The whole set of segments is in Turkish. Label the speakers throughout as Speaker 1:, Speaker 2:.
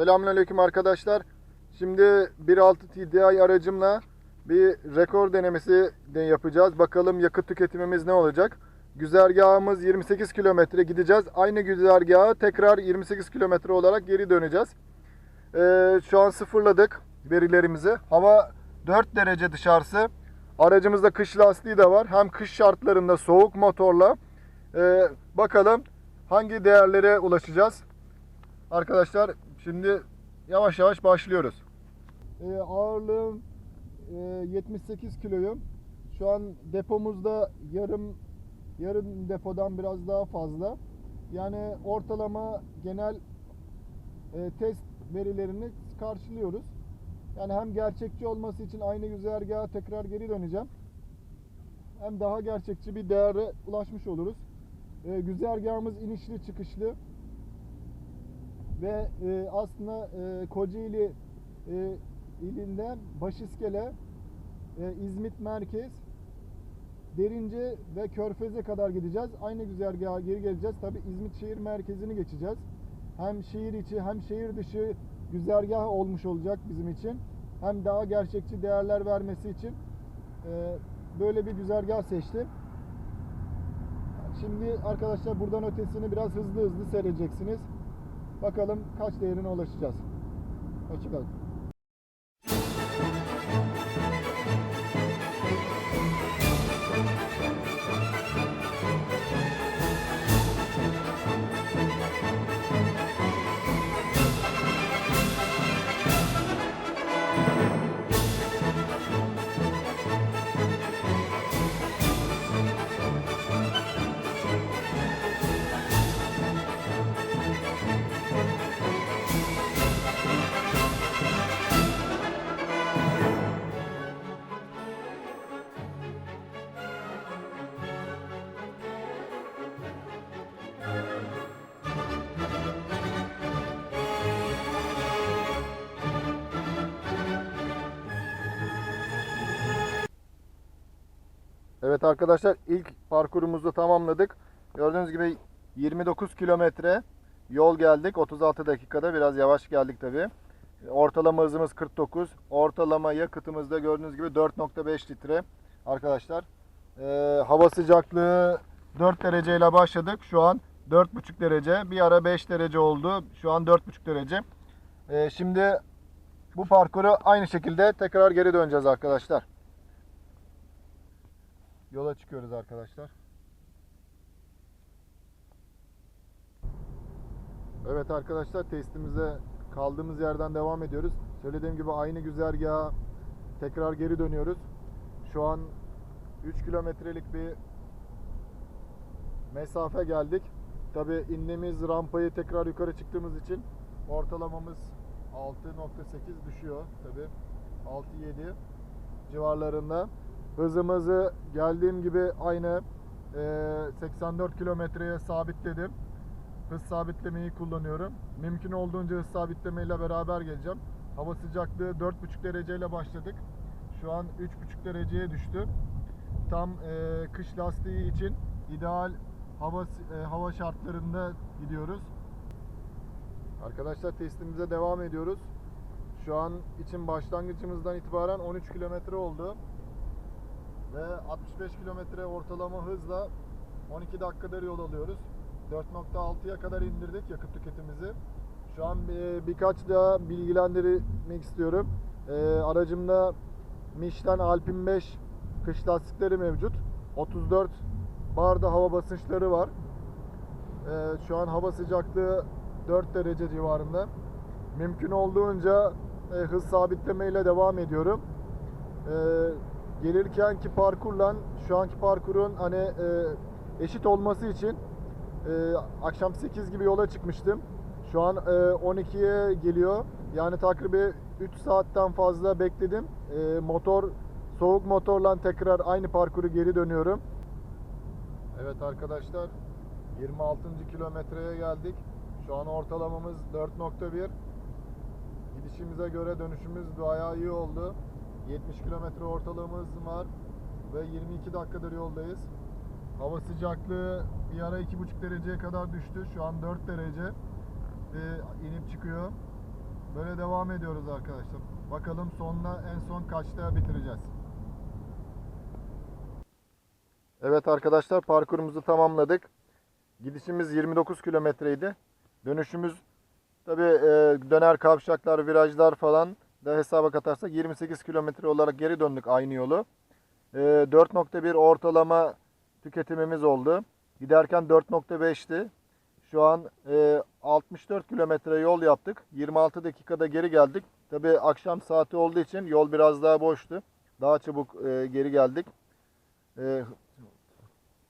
Speaker 1: Selamünaleyküm arkadaşlar. Şimdi 1.6 TDI aracımla bir rekor denemesi de yapacağız. Bakalım yakıt tüketimimiz ne olacak? Güzergahımız 28 kilometre gideceğiz. Aynı güzergaha tekrar 28 kilometre olarak geri döneceğiz. Ee, şu an sıfırladık verilerimizi. Hava 4 derece dışarısı. Aracımızda kış lastiği de var. Hem kış şartlarında soğuk motorla. Ee, bakalım hangi değerlere ulaşacağız. Arkadaşlar şimdi yavaş yavaş başlıyoruz. Ee, ağırlığım e, 78 kiloyum. Şu an depomuzda yarım yarım depodan biraz daha fazla. Yani ortalama genel e, test verilerini karşılıyoruz. Yani hem gerçekçi olması için aynı güzergaha tekrar geri döneceğim. Hem daha gerçekçi bir değere ulaşmış oluruz. E, güzergahımız inişli çıkışlı ve e, aslında e, Kocaeli e, ilinden Başiskele, e, İzmit merkez, Derince ve Körfez'e kadar gideceğiz. Aynı güzergaha geri geleceğiz. Tabi İzmit şehir merkezini geçeceğiz. Hem şehir içi hem şehir dışı güzergah olmuş olacak bizim için. Hem daha gerçekçi değerler vermesi için e, böyle bir güzergah seçtim. Şimdi arkadaşlar buradan ötesini biraz hızlı hızlı seyredeceksiniz. Bakalım kaç değerine ulaşacağız. Hoşçakalın. Evet arkadaşlar ilk parkurumuzu tamamladık. Gördüğünüz gibi 29 kilometre yol geldik. 36 dakikada biraz yavaş geldik tabi. Ortalama hızımız 49. Ortalama yakıtımız da gördüğünüz gibi 4.5 litre. Arkadaşlar Ee, hava sıcaklığı 4 dereceyle başladık. Şu an 4.5 derece. Bir ara 5 derece oldu. Şu an 4.5 derece. Ee, şimdi bu parkuru aynı şekilde tekrar geri döneceğiz arkadaşlar. Yola çıkıyoruz arkadaşlar. Evet arkadaşlar testimize kaldığımız yerden devam ediyoruz. Söylediğim gibi aynı güzergaha tekrar geri dönüyoruz. Şu an 3 kilometrelik bir mesafe geldik. Tabi indiğimiz rampayı tekrar yukarı çıktığımız için ortalamamız 6.8 düşüyor tabi 6-7 civarlarında. Hızımızı geldiğim gibi aynı e, 84 kilometreye sabitledim. Hız sabitlemeyi kullanıyorum. Mümkün olduğunca hız sabitlemeyle beraber geleceğim. Hava sıcaklığı 4,5 dereceyle başladık. Şu an 3,5 dereceye düştü. Tam e, kış lastiği için ideal hava e, hava şartlarında gidiyoruz. Arkadaşlar testimize devam ediyoruz. Şu an için başlangıcımızdan itibaren 13 kilometre oldu ve 65 kilometre ortalama hızla 12 dakikadır yol alıyoruz. 4.6'ya kadar indirdik yakıt tüketimimizi. Şu an e, birkaç daha bilgilendirmek istiyorum. E, aracımda Michelin Alpine 5 kış lastikleri mevcut. 34 barda hava basınçları var. E, şu an hava sıcaklığı 4 derece civarında. Mümkün olduğunca hız sabitlemeyle devam ediyorum. Gelirkenki parkurla şu anki parkurun hani e, eşit olması için e, akşam 8 gibi yola çıkmıştım. Şu an e, 12'ye geliyor. Yani takribi 3 saatten fazla bekledim. E, motor soğuk motorla tekrar aynı parkuru geri dönüyorum. Evet arkadaşlar 26. kilometreye geldik. Şu an ortalamamız 4.1. Gidişimize göre dönüşümüz bayağı iyi oldu. 70 kilometre ortalamamız var ve 22 dakikadır yoldayız. Hava sıcaklığı bir ara 2,5 dereceye kadar düştü. Şu an 4 derece ve inip çıkıyor. Böyle devam ediyoruz arkadaşlar. Bakalım sonunda en son kaçta bitireceğiz. Evet arkadaşlar parkurumuzu tamamladık. Gidişimiz 29 kilometreydi. Dönüşümüz tabi döner kavşaklar, virajlar falan da hesaba katarsak 28 kilometre olarak geri döndük aynı yolu. E, 4.1 ortalama tüketimimiz oldu. Giderken 4.5'ti. Şu an e, 64 kilometre yol yaptık. 26 dakikada geri geldik. Tabi akşam saati olduğu için yol biraz daha boştu. Daha çabuk e, geri geldik. E,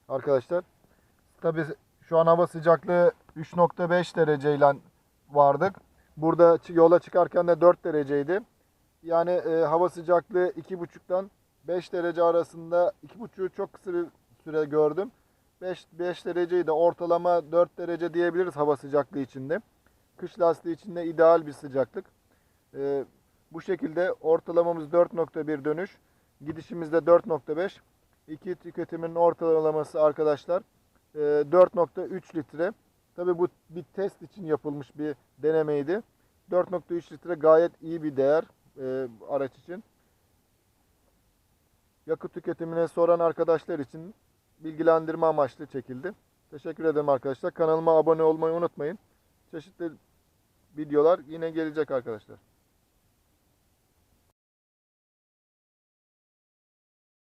Speaker 1: arkadaşlar tabi şu an hava sıcaklığı 3.5 dereceyle vardık. Burada yola çıkarken de 4 dereceydi. Yani e, hava sıcaklığı 2.5'dan 5 derece arasında 2.5'u çok kısa bir süre gördüm. 5, 5 dereceyi de ortalama 4 derece diyebiliriz hava sıcaklığı içinde. Kış lastiği içinde ideal bir sıcaklık. E, bu şekilde ortalamamız 4.1 dönüş. Gidişimizde 4.5. İki tüketimin ortalaması arkadaşlar e, 4.3 litre. Tabi bu bir test için yapılmış bir denemeydi. 4.3 litre gayet iyi bir değer e, araç için. Yakıt tüketimine soran arkadaşlar için bilgilendirme amaçlı çekildi. Teşekkür ederim arkadaşlar. Kanalıma abone olmayı unutmayın. Çeşitli videolar yine gelecek arkadaşlar.